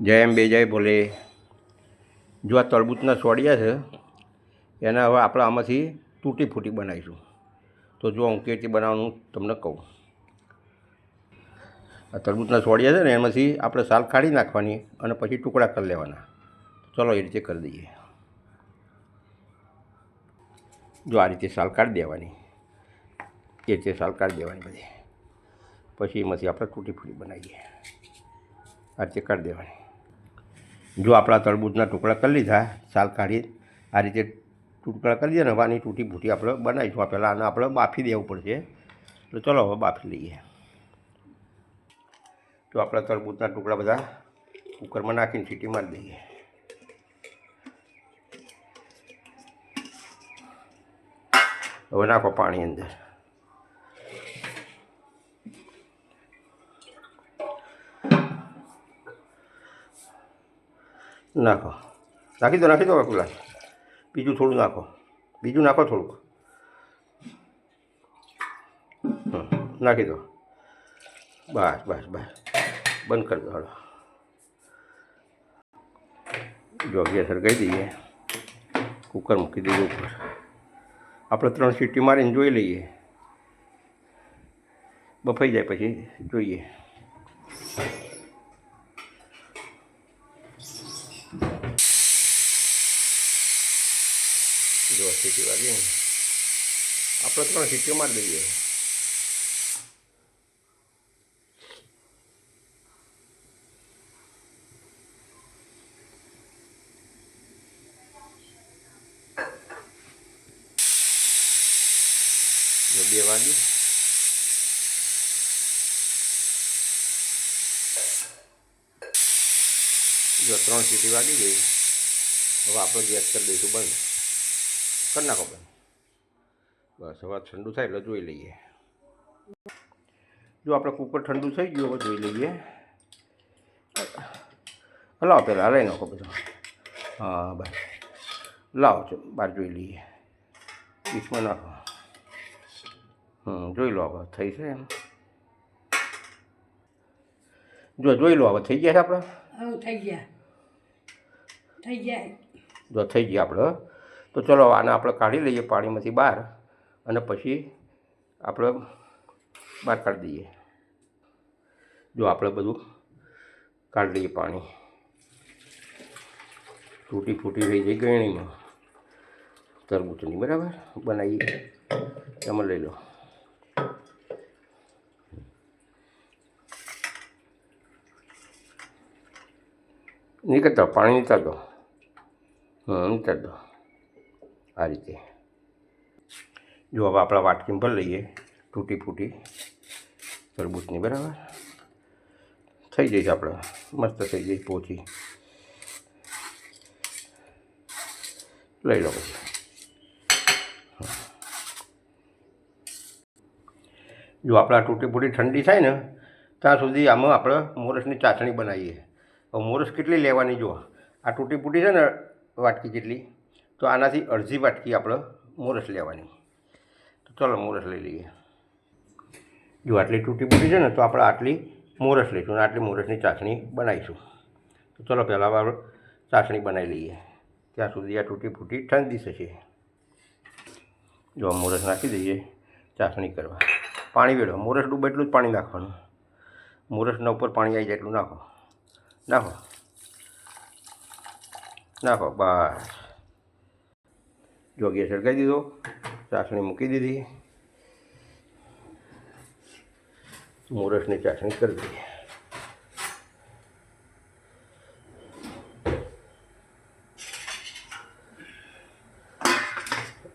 જય એમ બે, જય ભોલે. જો આ તરબૂચના સોડિયા છે, એના હવે આપણે આમાંથી તૂટી ફૂટી બનાવીશું. તો જો હું કેવી રીતે બનાવવાનું તમને કહું. આ તરબૂચના સોડિયા છે ને, એમાંથી આપણે સાલ કાઢી નાખવાની અને પછી ટુકડા કરી લેવાના. ચલો એ રીતે કરી દઈએ. જો આ રીતે સાલ કાઢી દેવાની. એ રીતે સાલ કાઢી દેવાની બધી. પછી એમાંથી આપણે તૂટી ફૂટી બનાવીએ. આ રીતે કાઢી દેવાની. જો આપણા તરબૂજના ટુકડા કરી લીધા, સાલ કાઢી, આ રીતે ટુકડા કરી દઈએ ને હવાની તૂટી ફૂટી આપણે બનાવીશું આ પહેલાં આને આપણે બાફી દેવું પડશે. તો ચલો હવે બાફી લઈએ. તો આપણા તરબૂજના ટુકડા બધા કુકરમાં નાખીને સીટી મારી દઈએ. હવે નાખો પાણી અંદર. નાખો. નાખી દો નાખી દો કાકુલા બીજું થોડું નાખો. બીજું નાખો થોડુંક. નાખી દો. બસ બસ બસ. બંધ કરી દો, હાલો. જો ગેસ કહી દઈએ, કુકર મૂકી દીધું ઉપર. આપણે ત્રણ સીટી મારીને જોઈ લઈએ. બફાઈ જાય પછી, જોઈએ. જો સીટી વાગી આપણે ત્રણ સીટીઓ મારી દઈએ બે વાગી. જો ત્રણ સીટી વાગી ગઈ, હવે આપણે ગેસ કરી દઈશું બંધ. કરી નાખો બેન બસ હવે ઠંડુ થાય એટલે જોઈ લઈએ. જો આપણે કુકર ઠંડુ થઈ ગયું હવે જોઈ લઈએ. લાવો પહેલાં લઈ નાખો બધું. હા બસ લાવો છો બહાર જોઈ લઈએ. ડીશમાં નાખો. હમ જોઈ લો હવે થઈ છે એમ. જો જોઈ લો હવે થઈ ગયા છે આપણે? થઈ ગયા. થઈ ગયા. જો થઈ ગયા આપણે. તો ચલો આને આપણે કાઢી લઈએ પાણીમાંથી બહાર અને પછી આપણે બહાર કાઢી દઈએ. જો આપણે બધું કાઢી લઈએ પાણી. તૂટી ફૂટી થઈ જાય ગયણીમાં તરબૂચની, બરાબર? બનાવીએ. એમાં લઈ લો. નીકળતા પાણી નીકળ દો. હં દો. આ રીતે. જો હવે આપણા વાટકીમાં પર લઈએ, તૂટી ફૂટી તરબૂચની, બરાબર? થઈ જઈશ આપણે. મસ્ત થઈ જઈશ પહોંચી લઈ લો પછી. જો આપણા તૂટી ફૂટી ઠંડી થાય ને, ત્યાં સુધી આમાં આપણે મોરસની ચાસણી બનાવીએ. હવે મોરસ કેટલી લેવાની જો? આ તૂટી ફૂટી છે ને વાટકી જેટલી? તો આનાથી અડધી વાટકી આપણે મોરસ લેવાની. તો ચાલો મોરસ લઈ લઈએ. જો આટલી તૂટી ફૂટી છે ને, તો આપણે આટલી મોરસ લઈશું અને આટલી મોરસની ચાસણી બનાવીશું. તો ચલો પહેલાં આપણે ચાસણી બનાવી લઈએ. ત્યાં સુધી આ તૂટી ફૂટી ઠંડી થશે જો મોરસ નાખી દઈએ ચાસણી કરવા. પાણી વેડો. મોરસ ડૂબે એટલું જ પાણી નાખવાનું. મોરસના ઉપર પાણી આવી જાય એટલું નાખો. નાખો. નાખો. બસ. જો ગેસ સળગાવી દીધો, ચાસણી મૂકી દીધી. મોરસની ચાસણી કરી દીધી.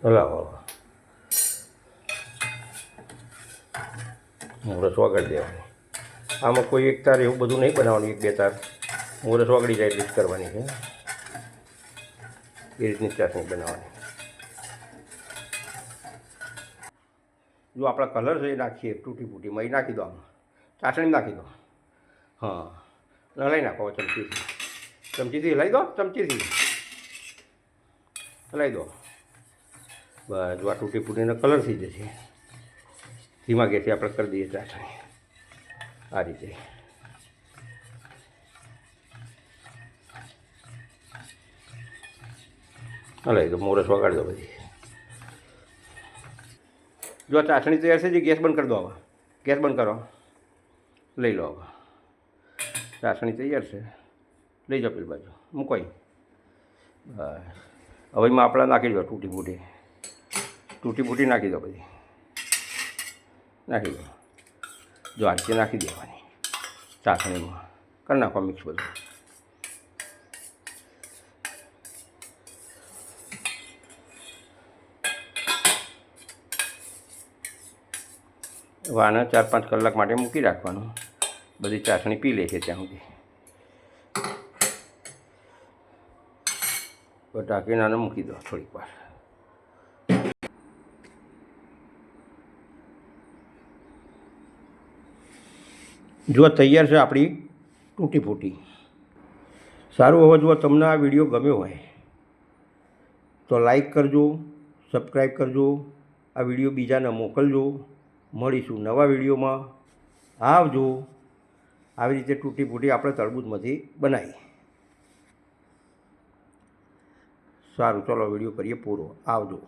હલાવો મોરસ વગાડી દેવાની. આમાં કોઈ એક તાર એવું બધું નહીં બનાવવાનું, એક બે તાર. મોરસ વગડી જાય એટલી જ કરવાની છે. એ રીતની ચાસણી બનાવવાની. જો આપણા કલર છે એ નાખીએ તૂટી ફૂટી મય નાખી દો આમ. ચાસણી નાખી દો. હા. હલાવી નાખો ચમચીથી. ચમચીથી હલાવી દો, ચમચીથી. હલાવી દો. બસ આ તૂટી ફૂટીનો કલર થઈ જશે. ધીમા ગેસથી આપણે કરી દઈએ ચાસણી. આ રીતે. હલાવી દો, મોરસ વગાડી દો પછી જો આ ચાસણી તૈયાર છે, જે ગેસ બંધ કરી દો હવે. ગેસ બંધ કરો. લઈ લો હવે. ચાસણી તૈયાર છે. લઈ જાઓ પેલી બાજુ. મૂકો. બસ. હવે એમાં આપણા નાખી દો તૂટી ફૂટી તૂટી ફૂટી નાખી દો પછી. નાખી દો. જો આ નાખી દેવાની. ચાસણીમાં. કરી નાખો મિક્સ બધું. હવે ચાર પાંચ કલાક માટે મૂકી રાખવાનું. બધી ચાસણી પી લે છે ત્યાં સુધી. આને મૂકી દો થોડીક વાર. જો તૈયાર છે આપણી તૂટી ફૂટી સારું હવે જો તમને આ વીડિયો ગમ્યો હોય, તો લાઈક કરજો, સબસ્ક્રાઈબ કરજો, આ વીડિયો બીજાને મોકલજો. મળીશું નવા વિડીયોમાં. આવજો. આવી રીતે તૂટી ફૂટી આપણે તરબૂજમાંથી બનાવી સારું, ચલો, વીડિયો કરીએ પૂરો. આવજો.